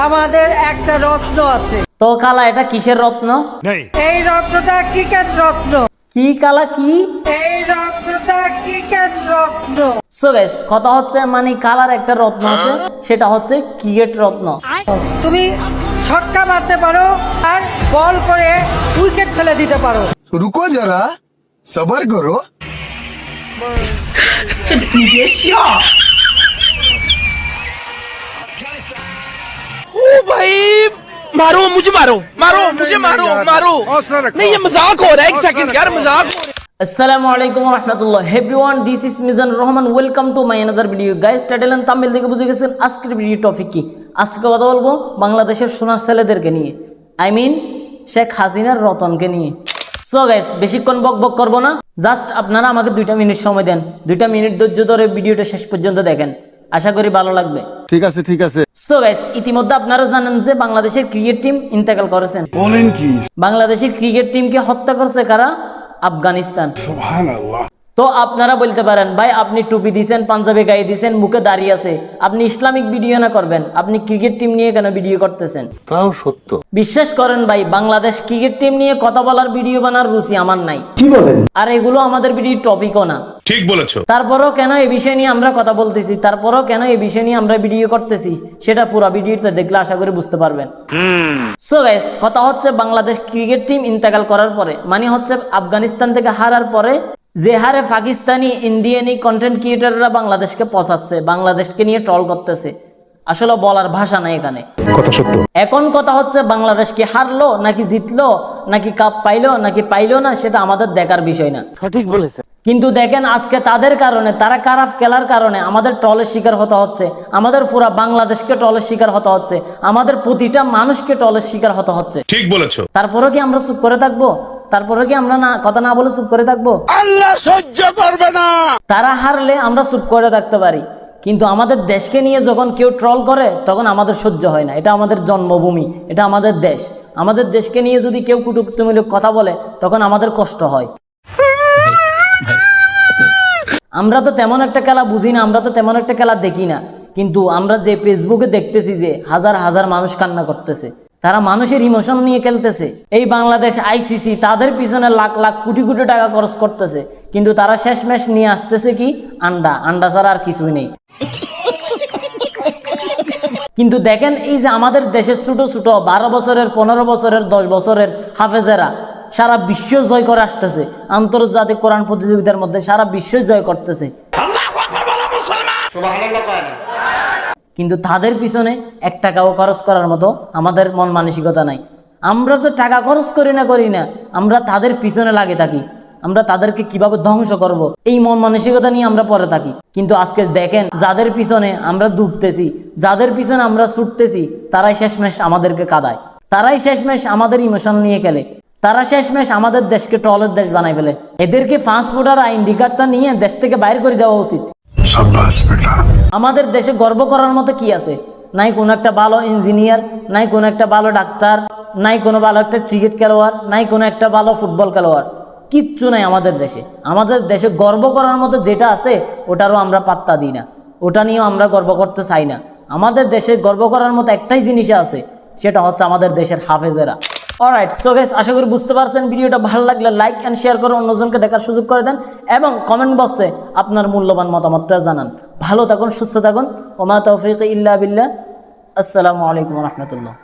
আমাদের একটা রত্ন আছে। তো কালা এটা কিসের রত্ন? এই রত্নটা ক্রিকেট রত্ন। কি কালা কি? এই রত্নটা ক্রিকেট রত্ন। সো গাইস কথা হচ্ছে মানে কালার একটা রত্ন আছে সেটা হচ্ছে ক্রিকেট রত্ন। তুমি ছক্কা মারতে পারো আর বল করে উইকেট ফেলে দিতে পারো। রুকো যারা সবার করো। ओ भाई मारो मुझे मारो मारो मुझे मारो मारो नहीं ये मजाक हो रहा है एक सेकंड यार मजाक हो रहा है আসসালামু আলাইকুম রহমতুল্লাহ everyone this is Mizan Rahman welcome to my another video guys title and thumbnail দেখে বুঝে গেছেন আজকের ভিডিও টপিক কি আজকে কথা বলবো বাংলাদেশের সোনার ছেলেদেরকে নিয়ে আই মিন শেখ হাসিনার রতনকে নিয়ে সো গাইস বেশিক্ষণ বক বক করবো না জাস্ট আপনারা আমাকে দুইটা মিনিট সময় দেন দুইটা মিনিট ধৈর্য ধরে ভিডিওটা শেষ পর্যন্ত দেখেন আশা করি ভালো লাগবে। ঠিক আছে ঠিক আছে। সো গাইস ইতিমধ্যে আপনারা জানেন যে বাংলাদেশের ক্রিকেট টিম ইন্তেকাল করেছেন। বলেন কি? বাংলাদেশের ক্রিকেট টিমকে হত্যা করছে কারা? আফগানিস্তান। সুবহানাল্লাহ। তো আপনারা বলতে পারেন ভাই আপনি টুপি দিছেন পাঞ্জাবি গায়ে দিছেন মুখে দাঁড়িয়ে আছে আপনি ইসলামিক ভিডিও না করবেন আপনি ক্রিকেট টিম নিয়ে কেন ভিডিও করতেছেন? তাও সত্য। বিশ্বাস করেন ভাই বাংলাদেশ ক্রিকেট টিম নিয়ে কথা বলার ভিডিও বানার রুচি আমার নাই। কি বলেন? আর এগুলো আমাদের ভিডিও টপিকও না। ঠিক বলেছ। তারপরও কেন এই বিষয় নিয়ে আমরা কথা বলতেছি? তারপরও কেন এই বিষয় নিয়ে আমরা ভিডিও করতেছি? সেটা পুরো ভিডিওতে দেখলে আশা করি বুঝতে পারবেন। সো গাইস কথা হচ্ছে বাংলাদেশ ক্রিকেট টিম ইন্তেকাল করার পরে মানে হচ্ছে আফগানিস্তান থেকে হারার পরে যে হারে পাকিস্তানি ইন্ডিয়ানি কন্টেন্ট ক্রিয়েটাররা বাংলাদেশকে পচাচ্ছে বাংলাদেশকে নিয়ে ট্রল করতেছে। আসলে বলার ভাষা নাই এখানে। এখন কথা হচ্ছে বাংলাদেশ কি হারলো নাকি জিতলো নাকি কাপ পাইলো নাকি পাইলো না সেটা আমাদের দেখার বিষয় না। সঠিক বলেছে কিন্তু দেখেন আজকে তাদের কারণে তারা খারাপ খেলার কারণে আমাদের ট্রলের শিকার হতে হচ্ছে আমাদের পুরা বাংলাদেশকে ট্রলের শিকার হতে হচ্ছে আমাদের প্রতিটা মানুষকে ট্রলের শিকার হতে হচ্ছে। ঠিক বলেছ। তারপরেও কি আমরা চুপ করে থাকব? তারপরে কি আমরা না কথা না বলে চুপ করে থাকব? আল্লাহ সহ্য করবে না। তারা হারলে আমরা চুপ করে থাকতে পারি। কিন্তু আমাদের দেশকে নিয়ে যখন কেউ ট্রল করে তখন আমাদের সহ্য হয় না। এটা আমাদের জন্মভূমি এটা আমাদের দেশ। আমাদের দেশকে নিয়ে যদি কেউ কুটুকুটুমূলক কথা বলে তখন আমাদের কষ্ট হয়। আমরা তো তেমন একটা খেলা বুঝি না আমরা তো তেমন একটা খেলা দেখি না। কিন্তু আমরা যে ফেসবুকে দেখতেছি যে হাজার হাজার মানুষ কান্না করতেছে। তারা মানুষের ইমোশন নিয়ে খেলতেছে। এই বাংলাদেশ আইসিসি তাদের পিছনে লাখ লাখ কোটি কোটি টাকা খরচ করতেছে। কিন্তু তারা শেষমেশ নিয়ে আসতেছে কি? আন্ডা। আন্ডা ছাড়া আর কিছুই নেই। কিন্তু দেখেন এই যে আমাদের দেশের ছোট ছোট বারো বছরের পনেরো বছরের দশ বছরের হাফেজেরা সারা বিশ্ব জয় করে আসতেছে। আন্তর্জাতিক কোরআন প্রতিযোগিতার মধ্যে সারা বিশ্ব জয় করতেছে। কিন্তু তাদের পিছনে এক টাকাও খরচ করার মতো আমাদের মন মানসিকতা নাই। আমরা তো টাকা খরচ করি না করি না। আমরা তাদের পিছনে লাগে থাকি। আমরা তাদেরকে কীভাবে ধ্বংস করব? এই মন মানসিকতা নিয়ে আমরা পরে থাকি। কিন্তু আজকে দেখেন, যাদের পিছনে আমরা ডুবতেছি, যাদের পিছনে আমরা ছুটতেছি, তারাই শেষমেশ আমাদেরকে কাদায়। তারাই শেষমেশ আমাদের ইমোশন নিয়ে খেলে। তারা শেষমেশ আমাদের দেশকে ট্রলের দেশ বানাই ফেলে। এদেরকে ফাস্ট ফুড আর আইডি কার্ডটা নিয়ে দেশ থেকে বাইর করে দেওয়া উচিত। আমাদের দেশে গর্ব করার মতো কি আছে? নাই কোনো একটা ভালো ইঞ্জিনিয়ার, নাই কোনো একটা ভালো ডাক্তার, নাই কোনো ভালো একটা ক্রিকেট খেলোয়াড়, নাই কোনো একটা ভালো ফুটবল খেলোয়াড়। কিচ্ছু নাই আমাদের দেশে। আমাদের দেশে গর্ব করার মতো যেটা আছে, ওটারও আমরা পাত্তা দিই না। ওটা নিয়েও আমরা গর্ব করতে চাই না। আমাদের দেশে গর্ব করার মতো একটাই জিনিস আছে, সেটা হচ্ছে আমাদের দেশের হাফেজেরা। অলরাইট সো গাইস আশা করি বুঝতে পারছেন, ভিডিওটা ভালো লাগলে লাইক অ্যান্ড শেয়ার করে অন্যজনকে দেখার সুযোগ করে দেন এবং কমেন্ট বক্সে আপনার মূল্যবান মতামতটা জানান। ভালো থাকুন, সুস্থ থাকুন। ওমা তৌফিক ইল্লা বিল্লাহ। আসসালামু আলাইকুম রহমতুল্লাহ।